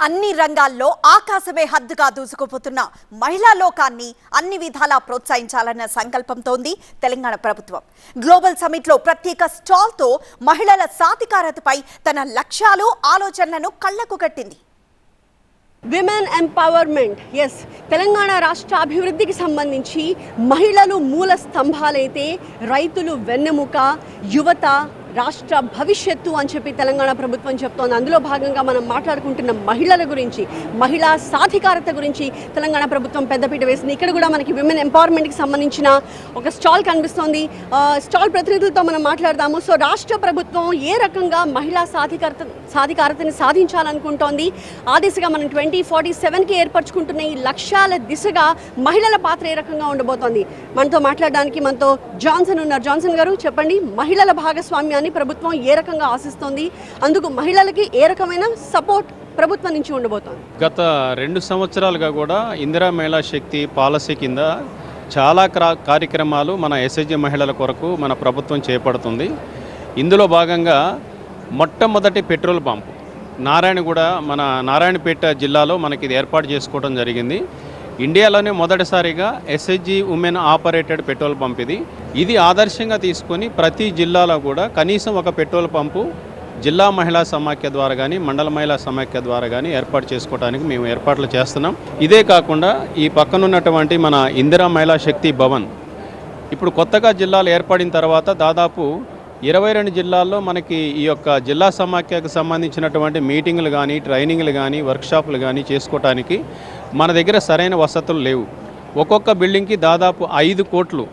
అన్ని రంగాల్లో ఆకాశమే హద్దుగా దూసుకుపోతున్న మహిళా లోకాన్ని అన్ని విధాలా ప్రోత్సహించాలన్న సంకల్పంతోంది తెలంగాణ ప్రభుత్వం. గ్లోబల్ సమిట్లో ప్రత్యేక స్టాల్తో మహిళల సాధికారతపై తన లక్ష్యాలు ఆలోచనలను కళ్ళకు కట్టింది. విమెన్ ఎంపవర్మెంట్ ఎస్ తెలంగాణ రాష్ట్ర అభివృద్ధికి సంబంధించి మహిళలు మూల స్తంభాలైతే రైతులు వెన్నెముక యువత రాష్ట్ర భవిష్యత్తు అని చెప్పి తెలంగాణ ప్రభుత్వం చెప్తోంది. అందులో భాగంగా మనం మాట్లాడుకుంటున్న మహిళల గురించి మహిళా సాధికారత గురించి తెలంగాణ ప్రభుత్వం పెద్దపీట వేసింది. ఇక్కడ కూడా మనకి విమెన్ ఎంపవర్మెంట్కి సంబంధించిన ఒక స్టాల్ కనిపిస్తోంది. స్టాల్ ప్రతినిధులతో మనం మాట్లాడదాము. సో రాష్ట్ర ప్రభుత్వం ఏ రకంగా మహిళా సాధికారత సాధికారతని సాధించాలనుకుంటోంది? ఆ దిశగా మనం ట్వంటీ ఫార్టీ సెవెన్కి ఏర్పరచుకుంటున్న ఈ లక్ష్యాల దిశగా మహిళల పాత్ర ఏ రకంగా ఉండబోతోంది? మనతో మాట్లాడడానికి మనతో జాన్సన్ ఉన్నారు. జాన్సన్ గారు చెప్పండి. మహిళల భాగస్వామ్యాన్ని ప్రభుత్వం ఏ రకంగా ఆశిస్తోంది? అందుకు మహిళలకి ఏ రకమైన సపోర్ట్ ప్రభుత్వం నుంచి ఉండబోతోంది? గత రెండు సంవత్సరాలుగా కూడా ఇందిరా మహిళా శక్తి పాలసీ కింద చాలా క్రా- కార్యక్రమాలు మన ఎస్హెచ్జి మహిళల కొరకు మన ప్రభుత్వం చేపడుతుంది. ఇందులో భాగంగా మొట్టమొదటి పెట్రోల్ పంప్. నారాయణగూడ మన నారాయణపేట జిల్లాలో మనకి ఇది ఏర్పాటు చేసుకోవడం జరిగింది. ఇండియాలోనే మొదటిసారిగా SHG women operated petrol pump ఇది ఇది ఆదర్శంగా తీసుకొని ప్రతి జిల్లాలో కూడా కనీసం ఒక పెట్రోల్ పంపు జిల్లా మహిళా సమాఖ్య ద్వారా కానీ మండల మహిళా సమాఖ్య ద్వారా కానీ ఏర్పాటు చేసుకోవడానికి మేము ఏర్పాట్లు చేస్తున్నాం. ఇదే కాకుండా ఈ పక్కనున్నటువంటి మన ఇందిరా మహిళా శక్తి భవన్ ఇప్పుడు కొత్తగా జిల్లాలు ఏర్పడిన తర్వాత దాదాపు ఇరవై రెండు జిల్లాల్లో మనకి ఈ యొక్క జిల్లా సమాఖ్యకు సంబంధించినటువంటి మీటింగులు కానీ ట్రైనింగ్లు కానీ వర్క్షాపులు కానీ చేసుకోవటానికి మన దగ్గర సరైన వసతులు లేవు. ఒక్కొక్క బిల్డింగ్కి దాదాపు ఐదు కోట్లు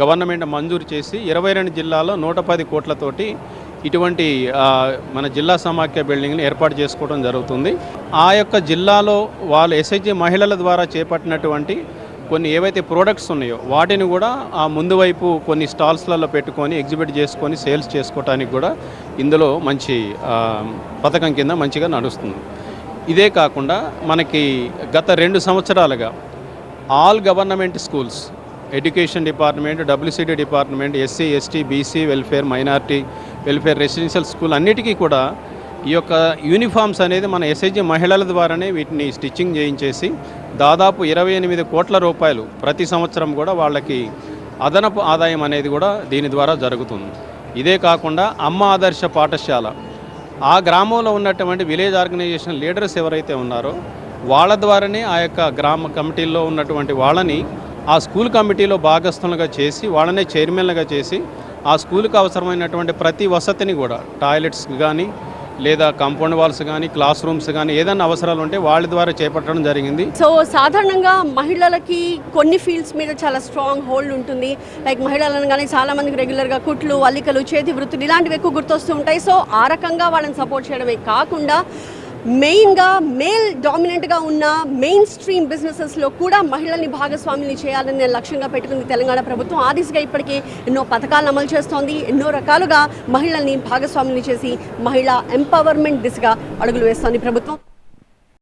గవర్నమెంట్ మంజూరు చేసి ఇరవై రెండు జిల్లాల్లో నూట పది కోట్లతోటి ఇటువంటి మన జిల్లా సమాఖ్య బిల్డింగ్ని ఏర్పాటు చేసుకోవడం జరుగుతుంది. ఆ యొక్క జిల్లాలో వాళ్ళు ఎస్హెచ్జి మహిళల ద్వారా చేపట్టినటువంటి కొన్ని ఏవైతే ప్రోడక్ట్స్ ఉన్నాయో వాటిని కూడా ఆ ముందు వైపు కొన్ని స్టాల్స్లలో పెట్టుకొని ఎగ్జిబిట్ చేసుకొని సేల్స్ చేసుకోవడానికి కూడా ఇందులో మంచి పథకం కింద మంచిగా నడుస్తుంది. ఇదే కాకుండా మనకి గత రెండు సంవత్సరాలుగా all government schools education department WCD department SC ST BC welfare minority welfare residential school అన్నిటికీ కూడా ఈ యొక్క యూనిఫామ్స్ అనేది మన ఎస్ఐజి మహిళల ద్వారానే వీటిని స్టిచ్చింగ్ చేయించేసి దాదాపు ఇరవై ఎనిమిది కోట్ల రూపాయలు ప్రతి సంవత్సరం కూడా వాళ్ళకి అదనపు ఆదాయం అనేది కూడా దీని ద్వారా జరుగుతుంది. ఇదే కాకుండా అమ్మ ఆదర్శ పాఠశాల. ఆ గ్రామంలో ఉన్నటువంటి విలేజ్ ఆర్గనైజేషన్ లీడర్స్ ఎవరైతే ఉన్నారో వాళ్ళ ద్వారానే ఆ యొక్క గ్రామ కమిటీల్లో ఉన్నటువంటి వాళ్ళని ఆ స్కూల్ కమిటీలో భాగస్థులుగా చేసి వాళ్ళనే చైర్మన్లుగా చేసి ఆ స్కూల్కి అవసరమైనటువంటి ప్రతి వసతిని కూడా టాయిలెట్స్ కానీ లేదా కాంపౌండ్ వాల్స్ కానీ క్లాస్ రూమ్స్ కానీ ఏదైనా అవసరాలు ఉంటే వాళ్ళ ద్వారా చేపట్టడం జరిగింది. సో సాధారణంగా మహిళలకి కొన్ని ఫీల్డ్స్ మీద చాలా స్ట్రాంగ్ హోల్డ్ ఉంటుంది. లైక్ మహిళలను కానీ చాలా మందికి రెగ్యులర్గా కుట్లు అల్లికలు చేతి వృత్తులు ఇలాంటివి ఎక్కువ గుర్తొస్తూ ఉంటాయి. సో ఆ రకంగా వాళ్ళని సపోర్ట్ చేయడమే కాకుండా మెయిన్గా మేల్ డామినెంట్గా ఉన్న మెయిన్ స్ట్రీమ్ బిజినెసెస్లో కూడా మహిళల్ని భాగస్వాముల్ని చేయాలనే లక్ష్యంగా పెట్టుకుంది తెలంగాణ ప్రభుత్వం. ఆ దిశగా ఇప్పటికే ఎన్నో పథకాలను అమలు చేస్తోంది. ఎన్నో రకాలుగా మహిళల్ని భాగస్వాముల్ని చేసి మహిళా ఎంపవర్మెంట్ దిశగా అడుగులు వేస్తోంది ప్రభుత్వం.